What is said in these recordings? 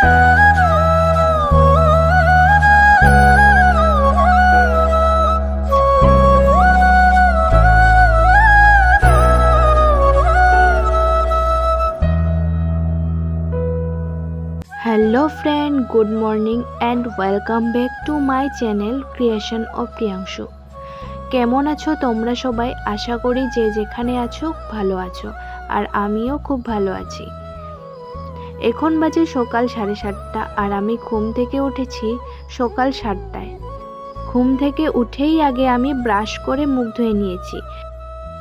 Hello friend good morning and welcome back to my channel creation of Priyanshu কেমন আছো তোমরা সবাই? আশা করি যে যেখানে আছো, ভালো আছো। আর আমিও খুব ভালো আছি। এখন বাজে সকাল সাড়ে সাতটা আর আমি ঘুম থেকে উঠেছি সকাল সাতটায়। ঘুম থেকে উঠেই আগে আমি ব্রাশ করে মুখ ধুয়ে নিয়েছি।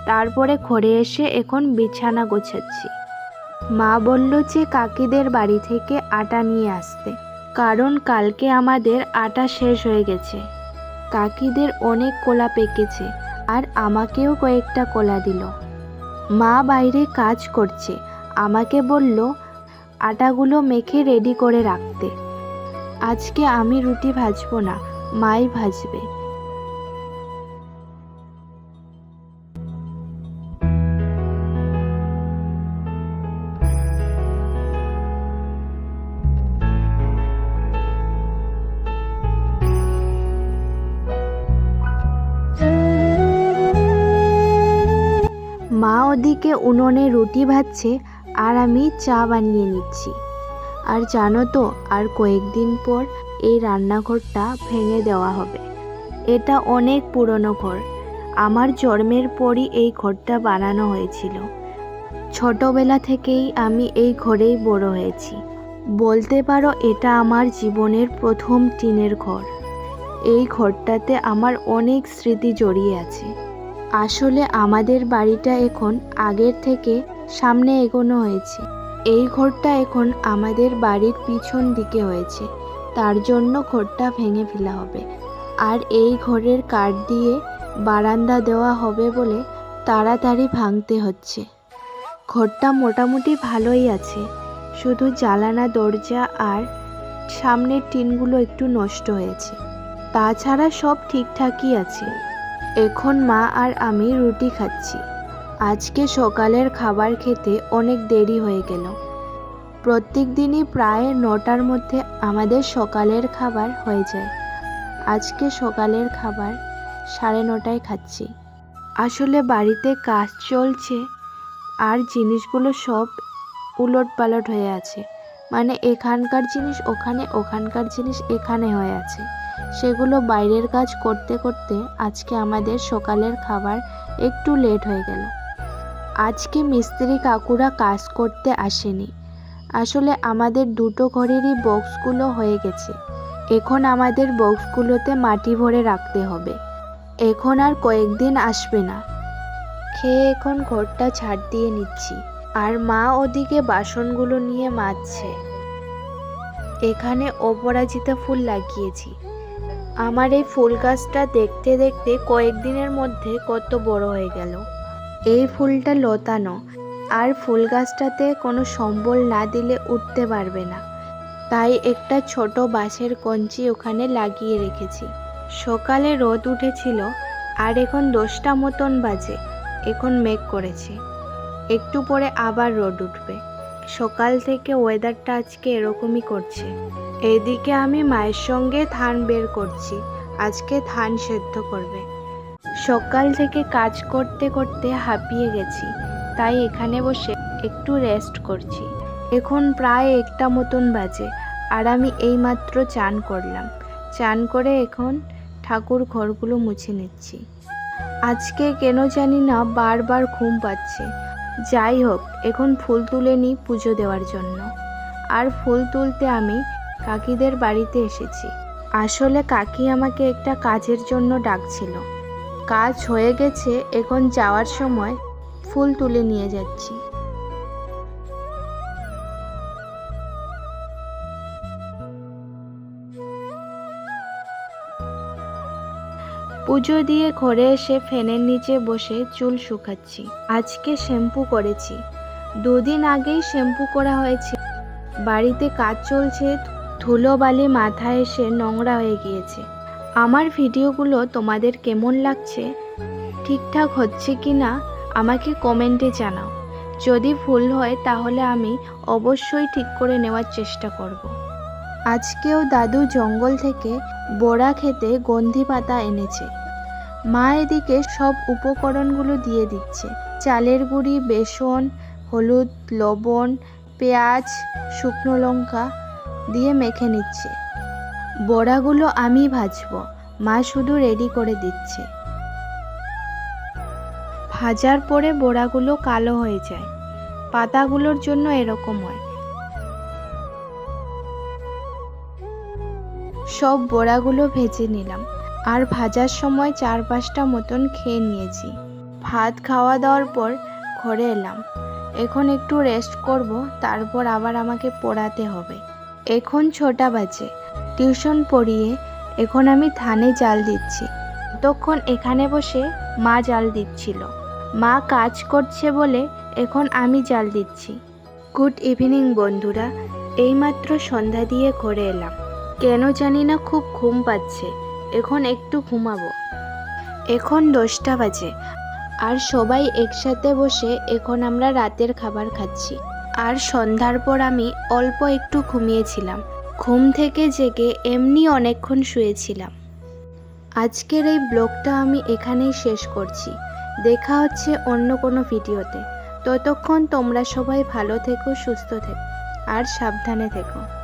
তারপরে ঘরে এসে এখন বিছানা গোছাচ্ছি। মা বলল যে কাকিদের বাড়ি থেকে আটা নিয়ে আসতে। কারণ কালকে আমাদের আটা শেষ হয়ে গেছে। কাকিদের অনেক কোলা পেকেছে আর আমাকেও কয়েকটা কোলা দিল। মা বাইরে কাজ করছে। আমাকে বলল আটাগুলো মেখে রেডি করে রাখতে। আজকে আমি রুটি ভাজবো না, মাই ভাজবে। মা ওদিকে উনুনে রুটি ভাজছে আর আমি চা বানিয়ে নিচ্ছি। আর জানো তো, আর কয়েকদিন পর এই রান্নাঘরটা ভেঙে দেওয়া হবে। এটা অনেক পুরনো ঘর। আমার জন্মের পরই এই ঘরটা বানানো হয়েছিল। ছোটবেলা থেকেই আমি এই ঘরেই বড় হয়েছি। বলতে পারো, এটা আমার জীবনের প্রথম টিনের ঘর। এই ঘরটাতে আমার অনেক স্মৃতি জড়িয়ে আছে। আসলে আমাদের বাড়িটা এখন আগের থেকে সামনে এগোনো হয়েছে। এই ঘরটা এখন আমাদের বাড়ির পিছন দিকে হয়েছে। তার জন্য ঘরটা ভেঙে ফেলা হবে। আর এই ঘরের কাঠ দিয়ে বারান্দা দেওয়া হবে বলে তাড়াতাড়ি ভাঙতে হচ্ছে। ঘরটা মোটামুটি ভালোই আছে। শুধু জ্বালানা, দরজা আর সামনের টিনগুলো একটু নষ্ট হয়েছে। তাছাড়া সব ঠিকঠাকই আছে। এখন মা আর আমি রুটি খাচ্ছি। আজকে সকালের খাবার খেতে অনেক দেরি হয়ে গেল। প্রত্যেক দিনই প্রায় নটার মধ্যে আমাদের সকালের খাবার হয়ে যায়। আজকে সকালের খাবার সাড়ে নটায় খাচ্ছি। আসলে বাড়িতে কাজ চলছে আর জিনিসগুলো সব উলট পালট হয়ে আছে। মানে এখানকার জিনিস ওখানে, ওখানকার জিনিস এখানে হয়ে আছে। সেগুলো বাইরের কাজ করতে করতে আজকে আমাদের সকালের খাবার একটু লেট হয়ে গেল। আজকে মিস্ত্রি কাকুরা কাজ করতে আসেনি। আসলে আমাদের দুটো ঘরেরই বক্সগুলো হয়ে গেছে। এখন আমাদের বক্সগুলোতে মাটি ভরে রাখতে হবে। এখন আর কয়েকদিন আসবে না। খেয়ে এখন ঘরটা ছাড় দিয়ে নিচ্ছি। আর মা ওদিকে বাসনগুলো নিয়ে মাজছে। এখানে অপরাজিতা ফুল লাগিয়েছি। আমার এই ফুল গাছটা দেখতে দেখতে কয়েকদিনের মধ্যে কত বড় হয়ে গেল। এই ফুলটা লতানো। আর ফুল গাছটাতে কোনো সম্বল না দিলে উঠতে পারবে না। তাই একটা ছোট বাঁশের কঞ্চি ওখানে লাগিয়ে রেখেছি। সকালে রোদ উঠেছিল, আর এখন দশটা মতন বাজে। এখন মেঘ করেছে। একটু পরে আবার রোদ উঠবে। সকাল থেকে ওয়েদারটা আজকে এরকমই করছে। এদিকে আমি মায়ের সঙ্গে ধান বের করছি। আজকে ধান সেদ্ধ করবে। সকাল থেকে কাজ করতে করতে হাঁপিয়ে গেছি। তাই এখানে বসে একটু রেস্ট করছি। এখন প্রায় একটা মতন বাজে আর আমি এইমাত্র চান করলাম। চান করে এখন ঠাকুর ঘরগুলো মুছে নিচ্ছি। আজকে কেন জানি না বারবার ঘুম পাচ্ছে। যাই হোক, এখন ফুল তুলে নিই পুজো দেওয়ার জন্য। আর ফুল তুলতে আমি কাকিদের বাড়িতে এসেছি। আসলে কাকি আমাকে একটা কাজের জন্য ডাকছিল। কাজ হয়ে গেছে, এখন যাওয়ার সময় ফুল তুলে নিয়ে যাচ্ছি। পুজো দিয়ে ঘরে এসে ফ্যানের নিচে বসে চুল শুকাচ্ছি। আজকে শ্যাম্পু করেছি। দুদিন আগেই শ্যাম্পু করা হয়েছে। বাড়িতে কাজ চলছে ধুলোবালি মাথায় এসে নোংরা হয়ে গিয়েছে। আমার ভিডিওগুলো তোমাদের কেমন লাগছে? ঠিকঠাক হচ্ছে কি না আমাকে কমেন্টে জানাও। যদি ভুল হয় তাহলে আমি অবশ্যই ঠিক করে নেওয়ার চেষ্টা করব। আজকেও দাদু জঙ্গল থেকে বড়া খেতে গন্ধি পাতা এনেছে। মা এদিকে সব উপকরণগুলো দিয়ে দিচ্ছে। চালের গুঁড়ি, বেসন, হলুদ, লবণ, পেঁয়াজ, শুকনো লঙ্কা দিয়ে মেখে নিচ্ছে। বড়াগুলো আমি ভাজবো। মা শুধু রেডি করে দিচ্ছে। ভাজার পরে বড়াগুলো কালো হয়ে যায়। পাতাগুলোর জন্য এরকম হয়। সব বড়াগুলো ভেজে নিলাম। আর ভাজার সময় চার পাঁচটা মতন খেয়ে নিয়েছি। ভাত খাওয়া দাওয়ার পর ঘরে এলাম। এখন একটু রেস্ট করব, তারপর আবার আমাকে পড়াতে হবে। এখন ছটা বাজে। টিউশন পড়িয়ে এখন আমি ধানে জাল দিচ্ছি। তখন এখানে বসে মা জাল দিচ্ছিল। মা কাজ করছে বলে এখন আমি জাল দিচ্ছি। গুড ইভিনিং বন্ধুরা, এইমাত্র সন্ধ্যা দিয়ে ঘরে এলাম। কেন জানি না খুব ঘুম পাচ্ছে, এখন একটু ঘুমাবো। এখন দশটা বাজে, আর সবাই একসাথে বসে এখন আমরা রাতের খাবার খাচ্ছি। আর সন্ধ্যার পর আমি অল্প একটু ঘুমিয়েছিলাম। ঘুম থেকে জেগে এমনি অনেকক্ষণ শুয়েছিলাম। আজকের এই ব্লগটা আমি এখানেই শেষ করছি। দেখা হচ্ছে অন্য কোনো ভিডিওতে। ততক্ষণ তোমরা সবাই ভালো থেকো, সুস্থ থেকো, আর সাবধানে থেকো।